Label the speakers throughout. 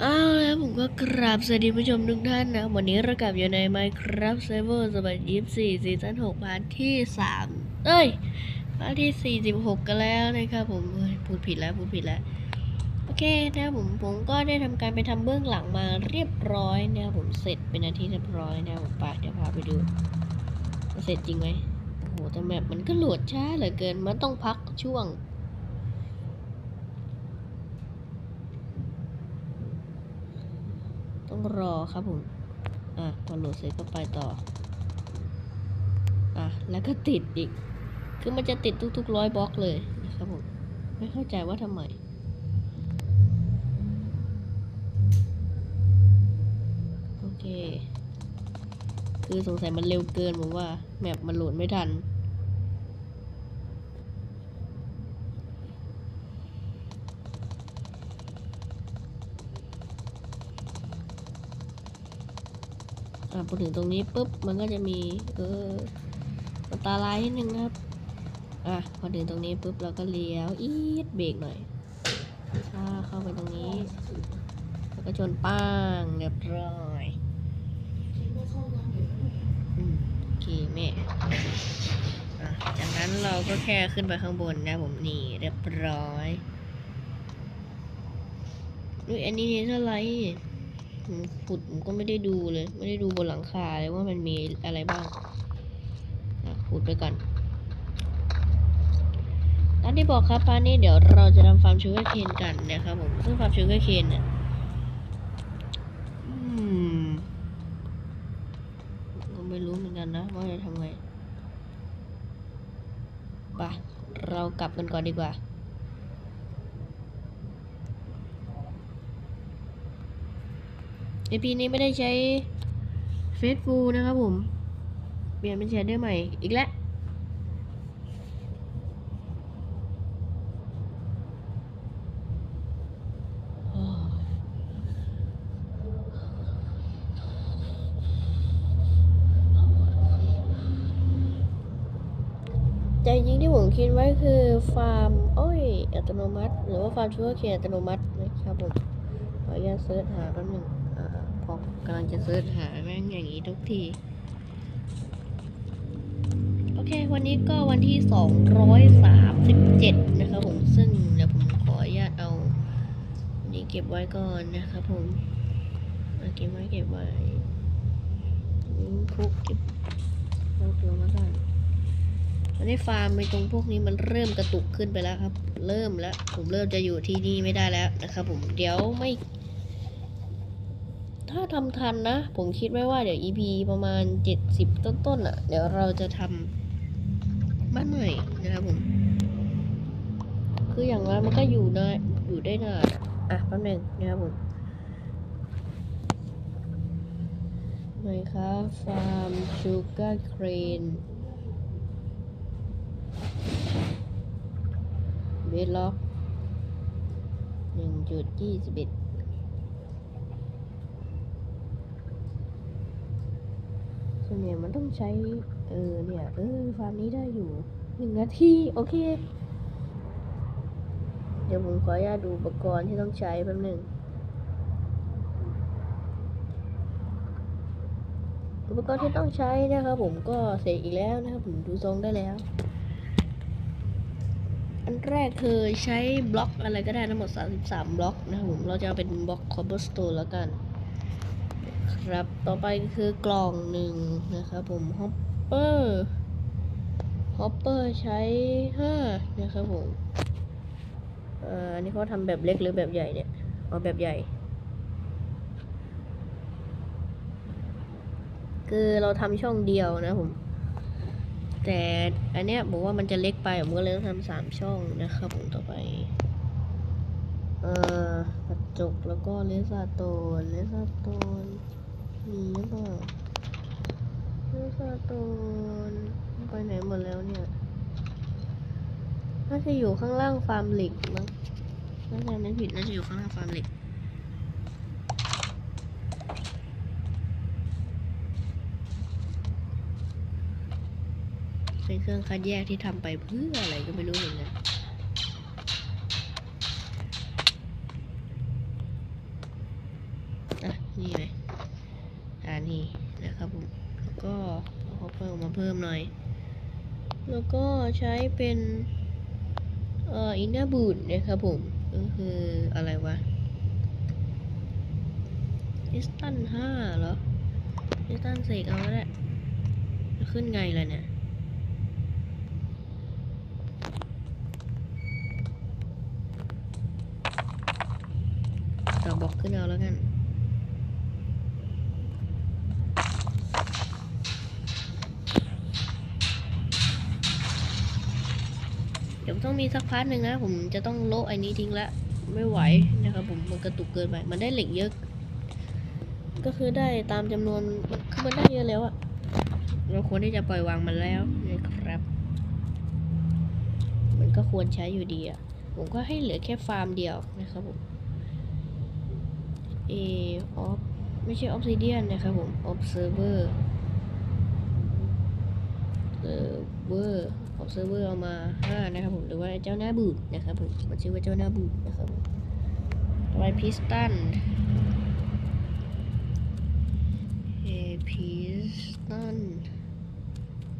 Speaker 1: เอาแล้วผมก็กราบสวัสดีผู้ชมทุกท่านนะ วันนี้เรากลับอยู่ใน Minecraft Server สมัย24ซีซั่น6พาร์ทที่ 3 เอ้ยพาร์ทที่ 46 กันแล้วนะครับผมเฮ้ยพูดผิดแล้ว พูดผิดแล้ว โอเคนะผมผมก็ได้ทำการไปทำเบื้องหลังมาเรียบร้อยนะผมเสร็จเป็นนาทีเรียบร้อยนะผมไปเดี๋ยวพาไปดูเสร็จจริงไหมโอ้โหแต่แมปมันก็โหลดช้าเหลือเกินมันต้องพักช่วง ต้องรอครับผม อะพอโหลดเสร็จก็ไปต่อ อะ แล้วก็ติดอีก คือมันจะติดทุกๆร้อยบล็อกเลยนะครับผม ไม่เข้าใจว่าทำไมโอเค คือสงสัยมันเร็วเกินผมว่า แมปมันโหลดไม่ทัน อะพอถึงตรงนี้ปุ๊บมันก็จะมีเอออันตรายนิดนึงนะครับ อะพอถึงตรงนี้ปุ๊บเราก็เลี้ยวอีดเบรกหน่อยถ้าเข้าไปตรงนี้ แล้วก็ชนป้างเรียบร้อยโอเคแม่จากนั้นเราก็แค่ขึ้นไปข้างบนนะผมนี่เรียบร้อยอุ้ยอันนี้เท่าไหร่ ขุดผมก็ไม่ได้ดูเลย ไม่ได้ดูบนหลังคาเลยว่ามันมีอะไรบ้างอะขุดไปก่อนตามที่บอกครับพาร์ทนี้เดี๋ยวเราจะทำฟาร์มชูเการ์เคนกันนะครับผมซึ่งฟาร์มชูเการ์เคนเนี่ยอืมก็ไม่รู้เหมือนกันนะว่าจะทำไงไปเรากลับกันก่อนดีกว่า ในปีนี้ไม่ได้ใช้เฟซฟูนะครับผม เปลี่ยนเป็นแชร์เดอร์ใหม่อีกแล้วใจจริงที่ผมคิดไว้คือฟาร์มอ้อยอัตโนมัติ หรือว่าฟาร์มชูการ์เคนอัตโนมัตินะครับผมขออนุญาตเซิร์ชหาแป๊บหนึงอ่า พอกำลังจะเซิร์ชหาแม่งอย่างนี้ทุกที โอเค วันนี้ก็วันที่ 237 นะครับผม ซึ่งเดี๋ยวผมขออนุญาตเอาอันนี้เก็บไว้ก่อนนะครับผมเอาเก็บไว้เก็บไว้พวกเก็บเอาตัวมาก่อนตอนนี้ฟาร์มในตรงพวกนี้มันเริ่มกระตุกขึ้นไปแล้วครับ เริ่มแล้ว ผมเริ่มจะอยู่ที่นี่ไม่ได้แล้วนะครับผม เดี๋ยวไม่ ถ้าทำทันนะ ผมคิดไว้ว่าเดี๋ยว EP ประมาณ 70 ต้นๆอะ เดี๋ยวเราจะทำบ้านใหม่นะครับผม คืออย่างนั้นมันก็อยู่นานอยู่ได้นานอะแป๊บหนึงนะครับผมไหนครับฟาร์มชูการ์เครนเบล็อกหนึ่งจุดยี่สิบเอ็ด ส่วนใหญ่มันต้องใช้ เออเนี่ย เออฟาร์มนี้ได้อยู่หนึ่งนาที โอเค เดี๋ยวผมขออนุญาตดูอุปกรณ์ที่ต้องใช้แป๊บหนึ่งอุปกรณ์ที่ต้องใช้นะครับผมก็เสร็จอีกแล้วนะครับผมดูทรงได้แล้ว อันแรกคือใช้บล็อกอะไรก็ได้ทั้งหมด 33 บล็อกนะครับผมเราจะเอาเป็นบล็อกคอ b เบอร์สโตนแล้วกัน ต่อไปคือกล่องหนึ่งนะครับผมฮอปเปอร์ฮอปเปอร์ใช้5นะครับผมอันนี้เขาทำแบบเล็กหรือแบบใหญ่เนี่ย เอาแบบใหญ่ คือเราทำช่องเดียวนะผม แต่อันเนี้ยบอกว่ามันจะเล็กไป ผมก็เลยต้องทำสามช่องนะครับผมต่อไป เอ่อกระจกแล้วก็เลสาโตนเลสาโตน มีหรือเปล่าเลสาโตนไปไหนหมดแล้วเนี่ย น่าจะอยู่ข้างล่างฟาร์มเหล็กมั้งน่าจะไม่ผิดน่าจะอยู่ข้างล่างฟาร์มเหล็กเป็นเครื่องคัดแยกที่ทำไปเพื่ออะไรก็ไม่รู้เหมือนกัน โนี่ไหมอ่านี่นะครับผม แล้วก็เอาฮอปเปอร์ มหน่อย แล้วก็ใช้เป็นเอ่ออินเนอร์บูดนะครับผมก็คืออะไรวะพิสตันห้าเหรอพิสตันเสกเอาแล้วแหละจะขึ้นไงล่ะเนี่ยต่อบอกขึ้นเอาแล้วกัน เดี๋ยว ต้องมีสักพาร์ทหนึ่งนะ ผมจะต้องโละไอ้นี้ทิ้งละไม่ไหวนะครับผมมันกระตุกเกินไป มันได้เหล็กเยอะ ก็คือได้ตามจำนวนมันคือมันได้เยอะแล้วอะเราควรที่จะปล่อยวางมันแล้วนะครับ มันก็ควรใช้อยู่ดีอะผมก็ให้เหลือแค่ฟาร์มเดียวนะครับผมเอออฟไม่ใช่ obsidian นนะครับผม observer server observer เอ ของเซิร์ฟเวอร์เอามาห้านะครับผมหรือว่าเจ้าหน้าบูดนะครับผมมันชื่อว่าเจ้าหน้าบูดนะครับต่อไปพิสตันเอพิสตัน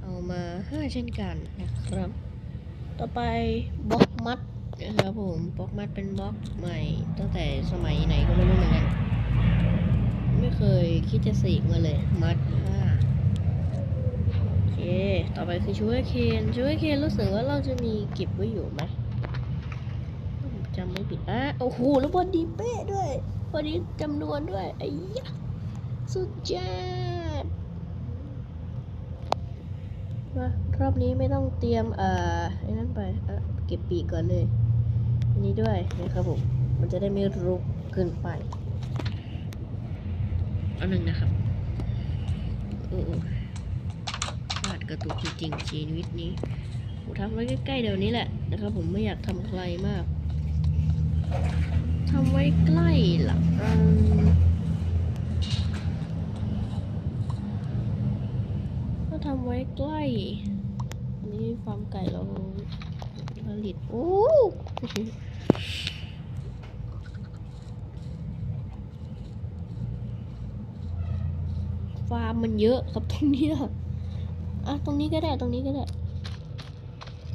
Speaker 1: เอามาห้าเช่นกันนะครับ ต่อไปบล็อกมัดนะครับผมบล็อกมัดเป็นบล็อกใหม่ ตั้งแต่สมัยไหนก็ไม่รู้เหมือนกัน ไม่เคยคิดจะสีกมาเลยมัดห้า ต่อไปคือชูเกอร์เคนชูเกอร์เคนรู้สึกว่าเราจะมีเก็บไว้อยู่ไหมจำไม่ผิดอะโอ้โหแล้วพอดีเป๊ะด้วย พอดีจำนวนด้วยไอ้ยะสุดยอดมารอบนี้ไม่ต้องเตรียมเอ่อไอ้นั่นไปเเก็บปีกก่อนเลยอันนี้ด้วยนะครับผมมันจะได้ไม่รุกเกินไปเอาหนึ่งนะครับอ้ฟาด กระตุกจริงๆชีวิตนี้ผมทำไว้ใกล้ๆเดี๋ยวนี้แหละนะครับ ผมไม่อยากทำไกลมากทำไว้ใกล้หลังก็ทำไว้ใกล้นนี้ฟาร์มไก่เราผลิตโอ้ฟาร์มมันเยอะครับตรงนี้ย อะตรงนี้ก็ได้ตรงนี้ก็ได้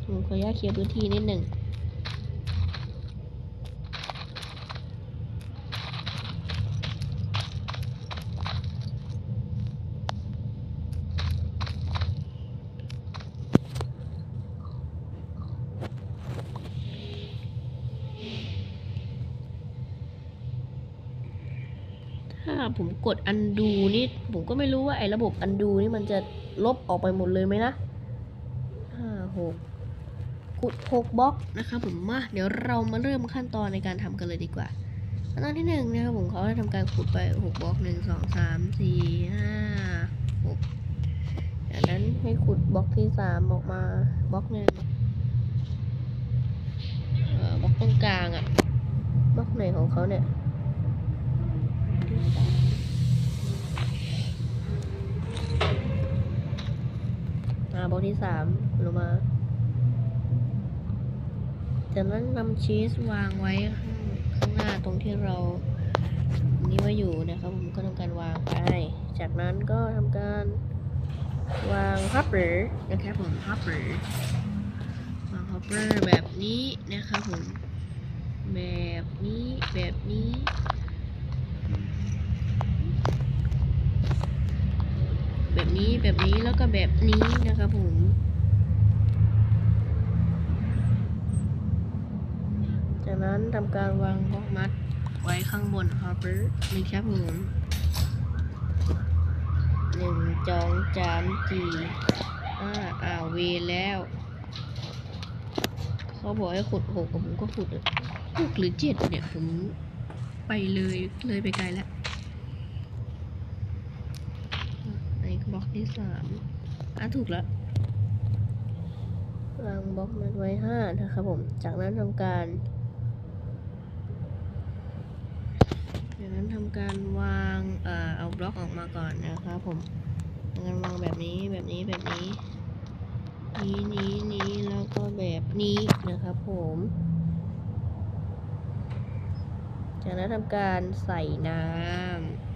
Speaker 1: ผมขออนุญาตเคลียร์พื้นที่นิดหนึ่งถ้าผมกด undo นี่ผมก็ไม่รู้ว่าไอ้ระบบ undo นี่มันจะ ลบออกไปหมดเลยไหมนะห้าหกขุดหกบล็อกนะครับผมมาเดี๋ยวเรามาเริ่มขั้นตอนในการทำกันเลยดีกว่า ขั้นตอนที่หนึ่งนะครับผมเขาจะทำการขุดไปหกบล็อกหนึ่งสองสามสี่ห้าหกจากนั้นให้ขุดบล็อกที่สามออกมาบล็อกหนึ่งบล็อกตรงกลางอะบล็อกไหนของเขาเนี่ยที่สามอ่าบล็อกที่สามลงมาจากนั้นนำชีสวางไว้ข้างข้างหน้าตรงที่เรานี่ไว้อยู่นะครับผมก็ทำการวางไป จากนั้นก็ทำการวางฮับเปอร์นะครับผมฮับเปอร์วางฮับเปอร์แบบนี้นะครับผมแบบนี้แบบนี้ แบบ นี้แบบนี้แล้วก็แบบนี้นะครับผมจากนั้นทำการวางบล็อกมัดไว้ข้างบนฮอปเปอร์นี่ครับผมหนึ่งจองจามจีอ่าอ่าวเวแล้วเขาบอกให้ขุดหกผมก็ขุดหกหรือเจ็ดเนี่ยผมไปเลยเลยไปไกลแล้วในบล็อก ที่สามอะถูกแล้ววางบล็อกมันไว้ห้านะครับผม จากนั้นทำการจากนั้นทำการวางเอ่อเอาบล็อกออกมาก่อนนะครับผมทำการวางแบบนี้แบบนี้แบบนี้นี้นี้นี้แล้วก็แบบนี้นะครับผม จากนั้นทำการใส่น้ำ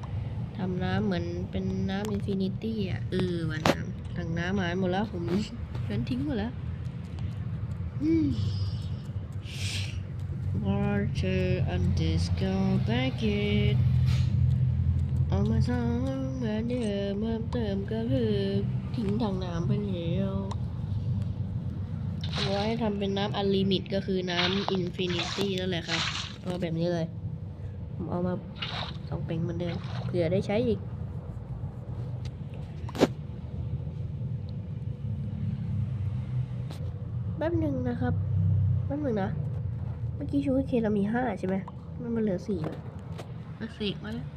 Speaker 1: ทำน้ำเหมือนเป็นน้ำอินฟินิตี้อะ เออวันน้ำถังน้ำหายหมดแล้วผมงั้นทิ้งหมดแล้วอืม Water on this go bucket เอามาซ้อมเหมือนเดิมเพิ่มเติมก็คือทิ้งถังน้ำไปแล้วเอาไว้ทำเป็นน้ำอันลิมิตก็คือน้ำอินฟินิตี้นั่นแหละครับเอาแบบนี้เลย ผมเอามา สองเป็งเหมือนเดิมเผื่อได้ใช้อีก แป๊บหนึ่งนะครับ แป๊บหนึ่งนะ เมื่อกี้ชูเคเรามีห้าใช่ไหม มันมาเหลือสี่แล้วมาเสกมาแล้ว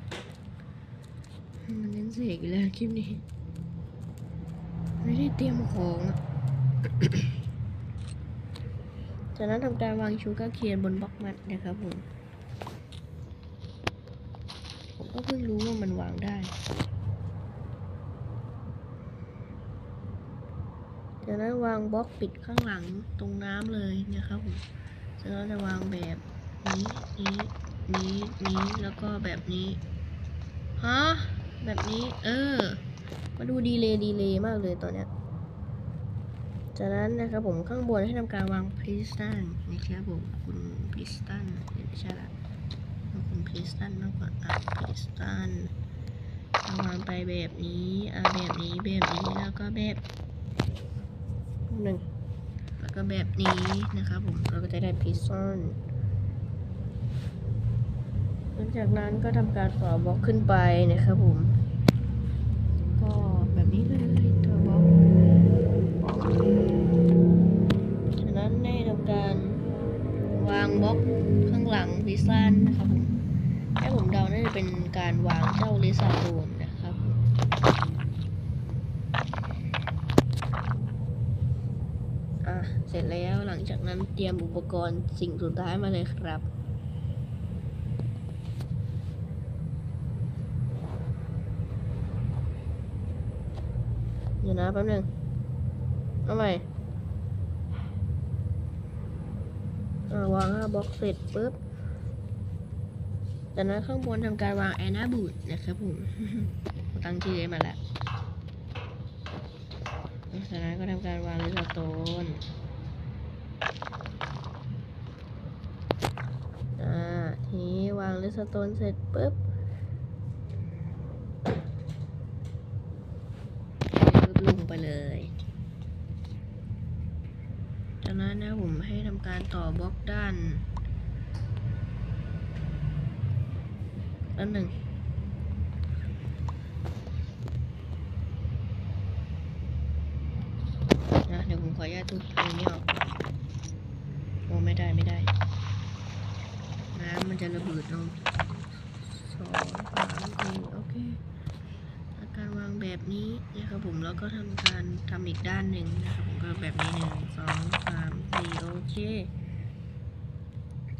Speaker 1: มันเน้นเสกอยู่แล้วคลิปนี้ ไม่ได้เตรียมของอะจากนั้นทำการวางชูการ์เคนบนบล็อกมันนะครับผม ผม ก็เพิ่งรู้ว่ามันวางได้ จากนั้นวางบล็อกปิดข้างหลังตรงน้ำเลยนะครับผมจากนั้นจะวางแบบนี้นี้นี้นี้แล้วก็แบบนี้ฮะแบบนี้ เออ มาดูดีเลย์ดีเลย์มากเลยตอนเนี้ยจากนั้นนะครับผมข้างบนให้ทำการวางพิสตันนะครับผมคุณพิสตันไม่ใช่ละ คิสตันมากกว่าอะพิสตันวางไปแบบนี้อะแบบนี้แบบนี้แล้วก็แบบหนึ่งแล้วก็แบบนี้นะครับผมเราก็จะได้พิสตันหลังจากนั้นก็ทำการต่อบล็อกขึ้นไปนะครับผม ก็แบบนี้เลยตัวบล็อกจากนั้นได้ทำการวางบล็อกข้างหลังลิซ่านนะครับผม เป็นการวางเจ้าลิซ่าโดนนะครับ อะ เสร็จแล้วหลังจากนั้นเตรียมอุปกรณ์สิ่งสุดท้ายมาเลยครับเดี๋ยวนะแป๊บนึงเอาใหม่วางห้าบล็อกเสร็จปุ๊บ จากนั้นข้างบนทำการวางแอนนาบูดนะครับผมตั้งชื่อไว้มาแล้วจากนั้นก็ทำการวางลิสโตนอ่าทีนี้วางลิสโตนเสร็จปุ๊บปุ๊บลงไปเลย จากนั้นนะผมให้ทำการต่อบล็อกด้าน ด้านหนึ่งนะเดี๋ยวผมขออนุญาตทุบตรงนี้ออกโอ้ไม่ได้ไม่ได้ น้ำมันจะระเบิดลงสองสามสี่โอเคอาการวางแบบนี้นะครับผมแล้วก็ทำการทำอีกด้านหนึ่งนะครับผมก็แบบนี้หนึ่งสองสามสี่โอเค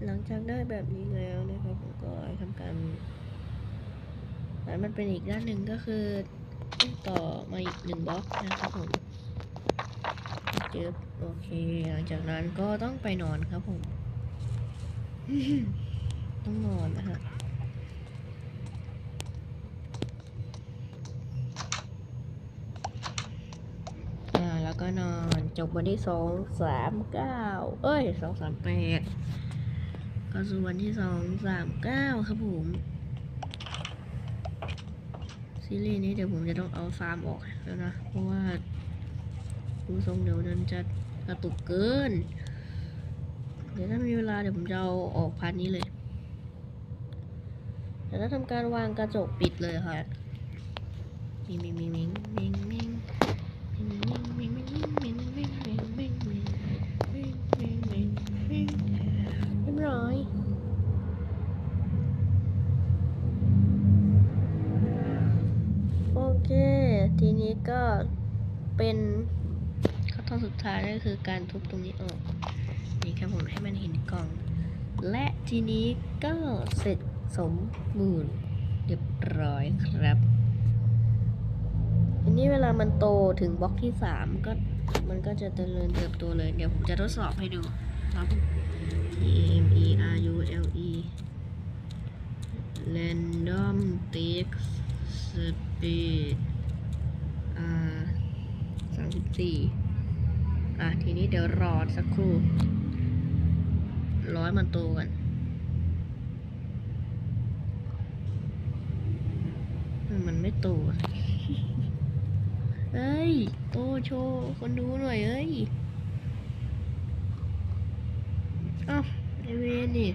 Speaker 1: หลังจากได้แบบนี้แล้วนะครับผมก็ทำการ แต่มันเป็นอีกด้านหนึ่งก็คือต่อมาอีกหนึ่งบล็อกนะครับผมจึ๊บโอเค หลังจากนั้นก็ต้องไปนอนครับผม ต้องนอนนะฮะอ่าแล้วก็นอนจบวันที่สองสามเก้าเอ้ยสองสามแปดก็สู่วันที่สองสามเก้าครับผม ซีรีส์นี้เดี๋ยวผมจะต้องเอาฟาร์มออกแล้วนะ เพราะว่าดูทรงเดี๋ยวมันจะกระตุกเกิน เดี๋ยวถ้ามีเวลาเดี๋ยวผมจะเอาออกพันนี้เลยแต่ถ้าทำการวางกระจกปิดเลยค่ะมิงมิงมิงมิงมิงมิงมิงมิงมิงมิงมิง เป็นขั้นตอนสุดท้ายก็คือการทุบตรงนี้ออกนี่ครับผมให้มันเห็นกล่อง และทีนี้ก็เสร็จสมบูรณ์เรียบร้อยครับทีนี้เวลามันโตถึงบล็อกที่สามก็มันก็จะเจริญเติบโตเลย เดี๋ยวผมจะทดสอบให้ดูครับ T M E R U L E random text สปีดอ่า สามสิบสี่อะ ทีนี้เดี๋ยวรอสักครู่ ร้อยมันโตกันมันไม่โตเอ้ย โตโชว์คนดูหน่อยเอ้ยเอ้าไอเวนนี่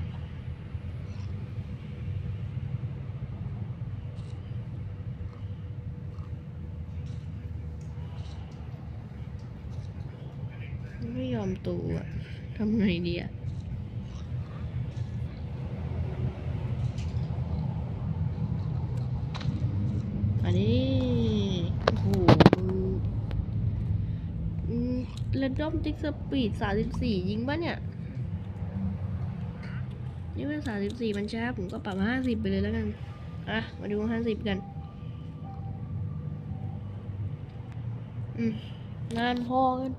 Speaker 1: ไม่ยอมตูอะทำไงดีอะอันนี้โอ้โหมึงระดมติ๊กสปีดสามสิบสี่ยิงปะเนี่ย นี่เป็นสามสิบสี่มันช้าผมก็ปรับห้าสิบไปเลยแล้วกัน อะ มาดูห้าสิบกัน อืมนานพอกัน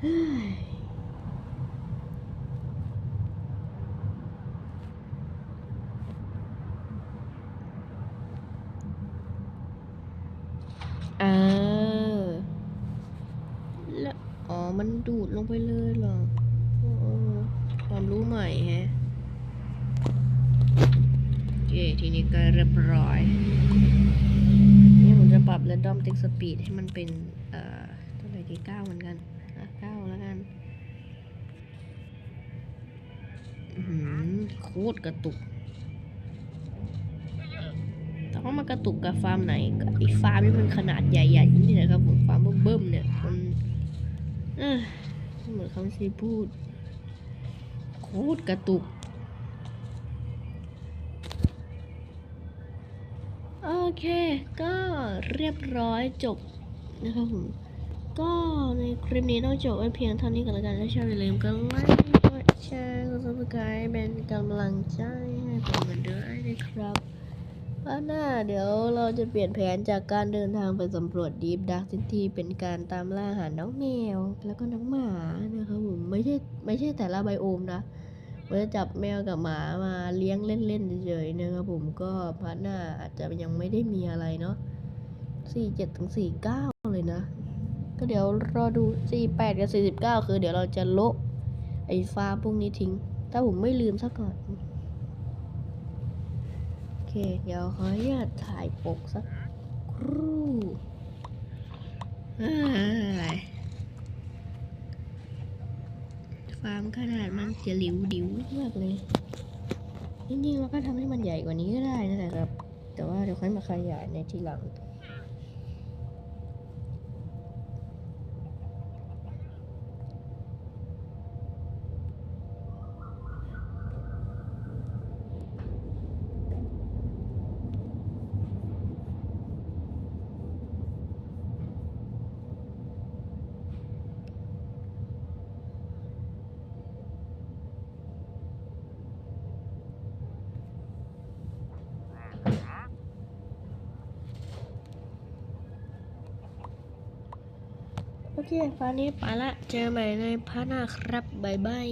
Speaker 1: เออ แล้ว อ๋อ มันดูดลงไปเลยเหรอความรู้ใหม่แฮะโอเคทีนี้ก็เรียบร้อย นี่ผมจะปรับ random text speed ให้มันเป็น เอ่อเท่าไหร่ดีเก้าเหมือนกัน โคตรกระตุกแต่ว่ามันกระตุกกับฟาร์มไหนกับไอีฟาร์มที่มันขนาดใหญ่ๆนี่นะครับผมฟาร์มเบิ่มๆเนี่ยมันเออเหมือนคำที่พูด โคตรกระตุกโอเค ก็เรียบร้อยจบนะครับผมก็ในคลิปนี้ต้องจบไว้เพียงเท่านี้กันแล้วกันถ้าชอบอย่าลืมกดไลค์กด แชร์กด subscribe เป็นกำลังใจให้ผมกันด้วยนะครับว่าหน้าเดี๋ยวเราจะเปลี่ยนแผนจากการเดินทางไปสำรวจดีฟดักซิตี้เป็นการตามล่าหาน้องแมว แล้วก็น้องหมานะครับผมไม่ใช่ไม่ใช่แต่ละไบโอมนะผมจะจับแมวกับหมามาเลี้ยงเล่นๆเฉยๆนะครับผมก็พาร์ทหน้าอาจจะยังไม่ได้มีอะไรเนาะสี่เจ็ดถึงสี่เก้าเลยนะ ก็เดี๋ยวรอดู48กับ49คือเดี๋ยวเราจะโละ ไอ้ฟ้าพวกนี้ทิ้งถ้าผมไม่ลืมซะก่อน โอเค เดี๋ยวขออนุญาตถ่ายปกสักครู่ฟาร์มขนาดมันจะหลิวดิวมากเลยจริงๆเราก็ทำให้มันใหญ่กว่านี้ก็ได้นั่นแหละครับ แต่ว่าเดี๋ยวค่อยมาขยายในทีหลัง โอเคฟ้านี้ไปละ เจอใหม่ในพาร์ทหน้าครับ บ๊ายบาย